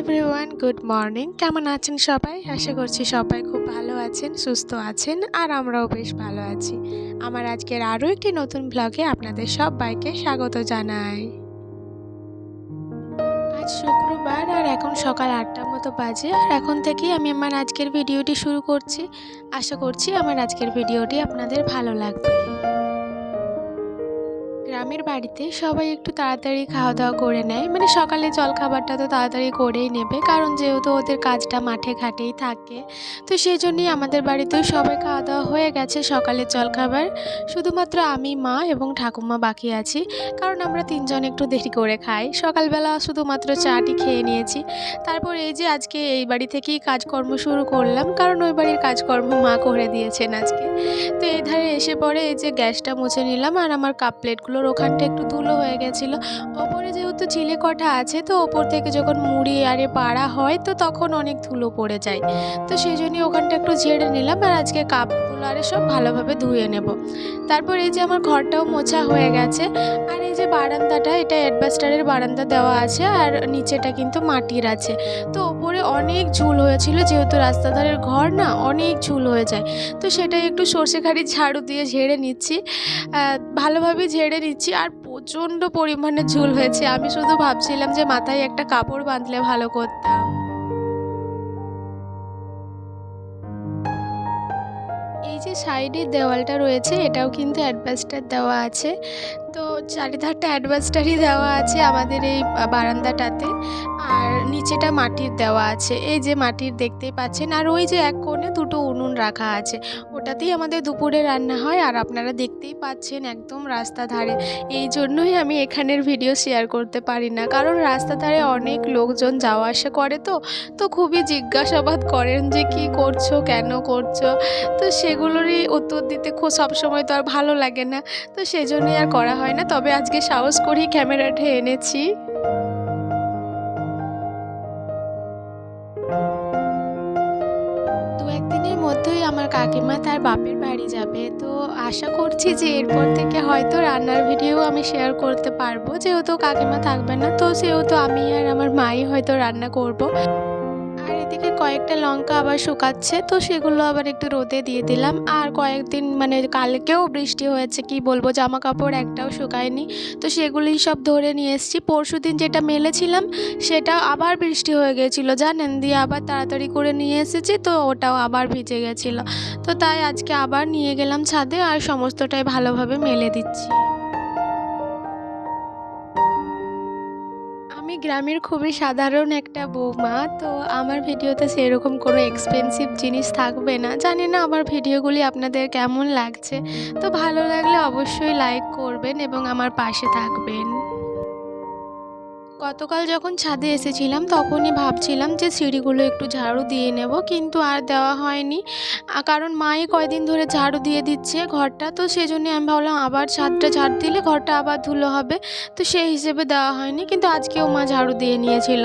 Everyone good morning কেমন আছেন সবাই? আশা করছি সবাই খুব ভালো আছেন, সুস্থ আছেন, আর আমরাও বেশ ভালো আছি। আমার আজকের আরও একটি নতুন ব্লগে আপনাদের সবাইকে স্বাগত জানাই। আজ শুক্রবার, আর এখন সকাল আটটার মতো বাজে, আর এখন থেকেই আমি আমার আজকের ভিডিওটি শুরু করছি। আশা করছি আমার আজকের ভিডিওটি আপনাদের ভালো লাগবে। গ্রামের বাড়িতে সবাই একটু তাড়াতাড়ি খাওয়া দাওয়া করে নেয়। মানে সকালে জলখাবারটা তো তাড়াতাড়ি করেই নেবে, কারণ যেহেতু ওদের কাজটা মাঠে ঘাটেই থাকে। তো সেই জন্যই আমাদের বাড়িতেও সবাই খাওয়া দাওয়া হয়ে গেছে সকালের জলখাবার। শুধুমাত্র আমি, মা এবং ঠাকুমা বাকি আছি, কারণ আমরা তিনজন একটু দেরি করে খাই। সকালবেলা শুধুমাত্র চাটি খেয়ে নিয়েছি। তারপর এই যে আজকে এই বাড়ি থেকেই কাজকর্ম শুরু করলাম, কারণ ওই বাড়ির কাজকর্ম মা করে দিয়েছেন আজকে। তো এই ধারে এসে পরে এই যে গ্যাসটা মুছে নিলাম আর আমার কাপ প্লেটগুলোর ওখানটা একটু ধুলো হয়ে গেছিল। ওপরে যেহেতু চিলে কটা আছে, তো ওপর থেকে যখন মুড়ি আরে পাড়া হয়, তো তখন অনেক ধুলো পড়ে যায়। তো সেই জন্যই ওখানটা একটু ঝেড়ে নিলাম আর আজকে কাপগুলো আরে সব ভালোভাবে ধুয়ে নেব। তারপর এই যে আমার ঘরটাও মোছা হয়ে গেছে। আর এই যে বারান্দাটা, এটা অ্যাডভাস্টারের বারান্দা দেওয়া আছে আর নিচেটা কিন্তু মাটির আছে। তো ওপরে অনেক ঝুল হয়েছিল, যেহেতু রাস্তা ধারের ঘর না, অনেক ঝুল হয়ে যায়। তো সেটাই একটু সর্ষে খাড়ি ঝাড়ু দিয়ে ঝেড়ে নিচ্ছি। ভালোভাবে ঝেড়ে নিচ্ছি। আর প্রচণ্ড পরিমাণে ঝুল হয়েছে। আমি শুধু ভাবছিলাম যে মাথায় একটা কাপড় বাঁধলে ভালো করতাম। এই যে সাইডের দেওয়ালটা রয়েছে, এটাও কিন্তু অ্যাডভাস্টার দেওয়া আছে। তো চারিধারটা অ্যাডভাস্টারই দেওয়া আছে আমাদের এই বারান্দাটাতে। আর নিচেটা মাটির দেওয়া আছে। এই যে মাটির দেখতেই পাচ্ছেন। আর ওই যে এক কোণে দুটো উনুন রাখা আছে। ওটাতেই আমাদের দুপুরে রান্না হয় আর আপনারা দেখতেই পাচ্ছেন একদম রাস্তা ধারে। এই জন্যই আমি এখানের ভিডিও শেয়ার করতে পারি না। কারণ রাস্তা ধারে অনেক লোকজন যাওয়া আসা করে তো তো খুবই জিজ্ঞাসাবাদ করেন যে কি করছ, কেন করছ? তো সেগুলোরই উত্তর দিতে খুব সবসময় তো আর ভালো লাগে না। তো সেজন্যই আর করা হয় না। তবে আজকে সাহস করেই ক্যামেরাটা এনেছি। মধ্যেই আমার কাকিমা তার বাপের বাড়ি যাবে তো আশা করছি যে এরপর থেকে হয়তো রান্নার ভিডিও আমি শেয়ার করতে পারব যেহেতু কাকিমা থাকবে না, তো সেহেতু আমি আর আমার মাই হয়তো রান্না করব। এদিকে কয়েকটা লঙ্কা আবার শুকাচ্ছে, তো সেগুলো আবার একটু রোদে দিয়ে দিলাম। আর কয়েকদিন মানে কালকেও বৃষ্টি হয়েছে, কি বলব জামা কাপড় একটাও শুকায়নি। তো সেগুলোই সব ধরে নিয়ে এসেছি। পরশু দিন যেটা মেলেছিলাম, সেটা আবার বৃষ্টি হয়ে গেছিল, জানেন? দিয়ে আবার তাড়াতাড়ি করে নিয়ে এসেছি, তো ওটাও আবার ভিজে গেছিল। তো তাই আজকে আবার নিয়ে গেলাম ছাদে, আর সমস্তটাই ভালোভাবে মেলে দিচ্ছি। গ্রামের খুবই সাধারণ একটা বৌমা, তো আমার ভিডিওতে সেরকম কোনো এক্সপেন্সিভ জিনিস থাকবে না। জানি না আমার ভিডিওগুলি আপনাদের কেমন লাগছে, তো ভালো লাগলে অবশ্যই লাইক করবেন এবং আমার পাশে থাকবেন। গতকাল যখন ছাদে এসেছিলাম, তখনই ভাবছিলাম যে সিঁড়িগুলো একটু ঝাড়ু দিয়ে নেব, কিন্তু আর দেওয়া হয়নি। কারণ মাই কয়দিন ধরে ঝাড়ু দিয়ে দিচ্ছে ঘরটা, তো সেজন্য আমি ভাবলাম আবার ছাদটা ঝাড় দিলে ঘরটা আবার ধুলো হবে। তো সেই হিসেবে দেওয়া হয়নি, কিন্তু আজকেও মা ঝাড়ু দিয়ে নিয়েছিল।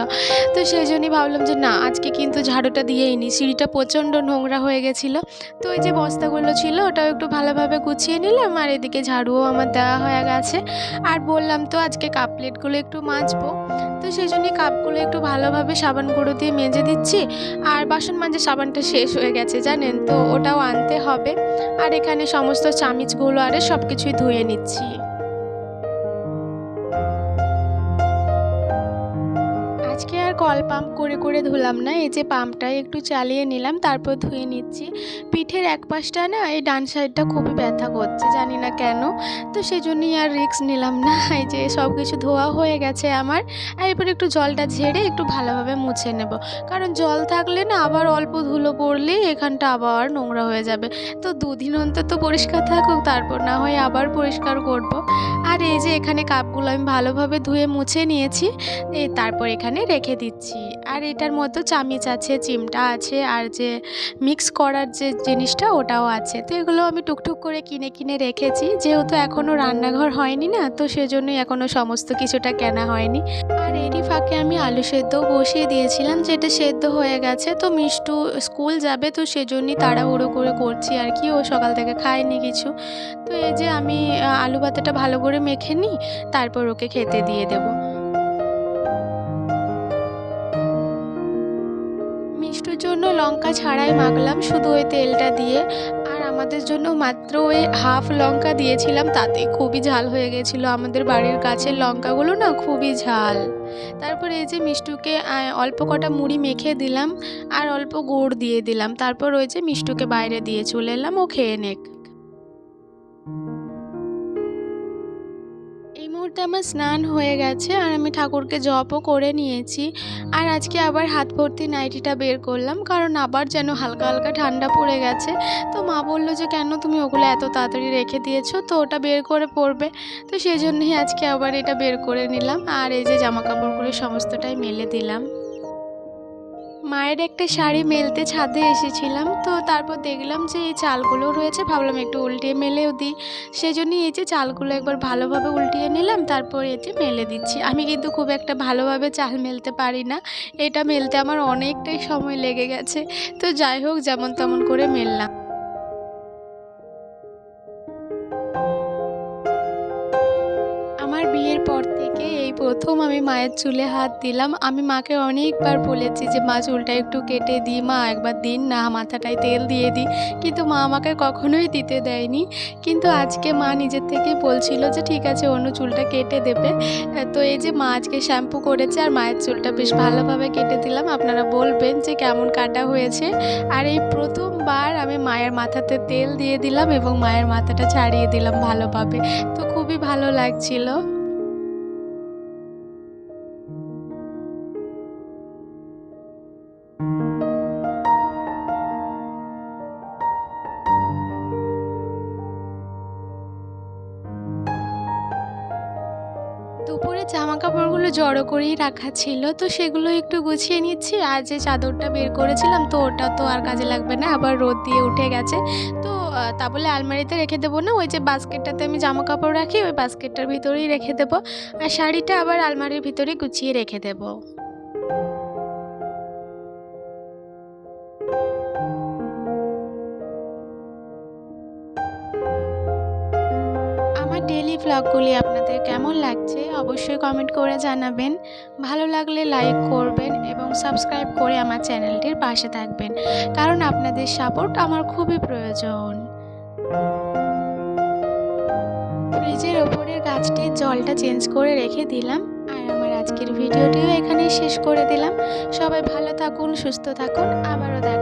তো সেই জন্যই ভাবলাম যে না, আজকে কিন্তু ঝাড়ুটা দিয়েই নি। সিঁড়িটা প্রচণ্ড নোংরা হয়ে গেছিল। তো ওই যে বস্তাগুলো ছিল, ওটাও একটু ভালোভাবে গুছিয়ে নিলাম, আর এদিকে ঝাড়ুও আমার দেওয়া হয়ে গেছে। আর বললাম তো আজকে কাপ প্লেটগুলো একটু মাজবো। তো সেই জন্যই কাপগুলো একটু ভালোভাবে সাবান গুঁড়ো দিয়ে মেজে দিচ্ছি। আর বাসন মাজে সাবানটা শেষ হয়ে গেছে, জানেন? তো ওটাও আনতে হবে। আর এখানে সমস্ত চামিচগুলো আরে সব কিছুই ধুয়ে নিচ্ছি। কল পাম্প করে করে ধুলাম না, এই যে পাম্পটাই একটু চালিয়ে নিলাম, তারপর ধুয়ে নিচ্ছি। পিঠের এক পাশটা না, এই ডান সাইডটা খুবই ব্যথা করছে, জানি না কেন। তো সেই জন্যই আর রিস্ক নিলাম না, এই যে সব কিছু ধোয়া হয়ে গেছে আমার। আর এরপর একটু জলটা ঝেড়ে একটু ভালোভাবে মুছে নেব। কারণ জল থাকলে না আবার অল্প ধুলো পড়লেই এখানটা আবার নোংরা হয়ে যাবে। তো দুদিন অন্তত পরিষ্কার থাকুক, তারপর না হয় আবার পরিষ্কার করব। আর এই যে এখানে কাপগুলো আমি ভালোভাবে ধুয়ে মুছে নিয়েছি তারপর এখানে রেখে দিচ্ছি। আর এটার মতো চামিচ আছে, চিমটা আছে, আর যে মিক্স করার যে জিনিসটা ওটাও আছে। তো এগুলো আমি টুকটুক করে কিনে কিনে রেখেছি। যেহেতু এখনও রান্নাঘর হয়নি না, তো সেজন্যই এখনও সমস্ত কিছুটা কেনা হয়নি। আর এরই ফাঁকে আমি আলু সেদ্ধও বসিয়ে দিয়েছিলাম, যেটা সেদ্ধ হয়ে গেছে। তো মিষ্টু স্কুল যাবে, তো সেজন্যই তাড়াহুড়ো করে করছি আর কি। ও সকাল থেকে খায়নি কিছু। তো এই যে আমি, আলু ভাতাটা ভালো করে মেখে নিই, তারপর ওকে খেতে দিয়ে দেবো। লঙ্কা ছাড়াই মাখলাম শুধু ওই তেলটা দিয়ে। আর আমাদের জন্য মাত্র ওই হাফ লঙ্কা দিয়েছিলাম তাতে খুবই ঝাল হয়ে গেছিল। আমাদের বাড়ির গাছের লঙ্কাগুলো না খুবই ঝাল। তারপর এই যে মিষ্টুকে অল্প কটা মুড়ি মেখে দিলাম, আর অল্প গুড় দিয়ে দিলাম। তারপর ওই যে মিষ্টুকে বাইরে দিয়ে চলে এলাম, ও খেয়ে নেক। মুহূর্তে আমার স্নান হয়ে গেছে আর আমি ঠাকুরকে জপও করে নিয়েছি। আর আজকে আবার হাত ভর্তি নাইটিটা বের করলাম, কারণ আবার যেন হালকা হালকা ঠান্ডা পড়ে গেছে। তো মা বলল যে, কেন তুমি ওগুলো এত তাড়াতাড়ি রেখে দিয়েছ? তো ওটা বের করে পড়বে তো সেই জন্যই আজকে আবার এটা বের করে নিলাম। আর এই যে জামা কাপড়গুলো সমস্তটাই মেলে দিলাম। মায়ের একটা শাড়ি মেলতে ছাদে এসেছিলাম, তো তারপর দেখলাম যে এই চালগুলো রয়েছে, ভাবলাম একটু উল্টিয়ে মেলেও দিই। সেই জন্যই এই যে চালগুলো একবার ভালোভাবে উল্টিয়ে নিলাম, তারপর এতে মেলে দিচ্ছি। আমি কিন্তু খুব একটা ভালোভাবে চাল মেলতে পারি না, এটা মেলতে আমার অনেকটাই সময় লেগে গেছে, তো যাই হোক যেমন তেমন করে মেললাম। প্রথম আমি মায়ের চুলে হাত দিলাম। আমি মাকে অনেকবার বলেছি যে, মা, চুলটা একটু কেটে দিই, মা, একবার দিন না, মাথাটায় তেল দিয়ে দিই। কিন্তু মা আমাকে কখনোই দিতে দেয়নি। কিন্তু আজকে মা নিজের থেকেই বলছিল যে, ঠিক আছে, অন্য চুলটা কেটে দেবে। তো এই যে, মা আজকে শ্যাম্পু করেছে আর মায়ের চুলটা বেশ ভালোভাবে কেটে দিলাম। আপনারা বলবেন যে, কেমন কাটা হয়েছে? আর এই প্রথমবার আমি মায়ের মাথাতে তেল দিয়ে দিলাম এবং মায়ের মাথাটা ছাড়িয়ে দিলাম ভালোভাবে। তো খুবই ভালো লাগছিল। দুপুরে জামা কাপড়গুলো জড়ো করেই রাখা ছিল, তো সেগুলো একটু গুছিয়ে নিচ্ছি। আর যে চাদরটা বের করেছিলাম, তো ওটা তো আর কাজে লাগবে না, আবার রোদ দিয়ে উঠে গেছে। তো তা বলে আলমারিতে রেখে দেবো না, ওই যে বাস্কেটটাতে আমি জামা কাপড় রাখি, ওই বাস্কেটটার ভিতরেই রেখে দেবো। আর শাড়িটা আবার আলমারির ভিতরে গুছিয়ে রেখে দেবো। ডেলি ভ্লগগুলি আপনাদের কেমন লাগছে অবশ্যই কমেন্ট করে জানাবেন। ভালো লাগলে লাইক করবেন এবং সাবস্ক্রাইব করে আমার চ্যানেলটির পাশে থাকবেন। কারণ আপনাদের সাপোর্ট আমার খুবই প্রয়োজন। ফ্রিজের ওপরের গাছটির জলটা চেঞ্জ করে রেখে দিলাম আর আমার আজকের ভিডিওটিও এখানেই শেষ করে দিলাম। সবাই ভালো থাকুন, সুস্থ থাকুন, আবারও দেখা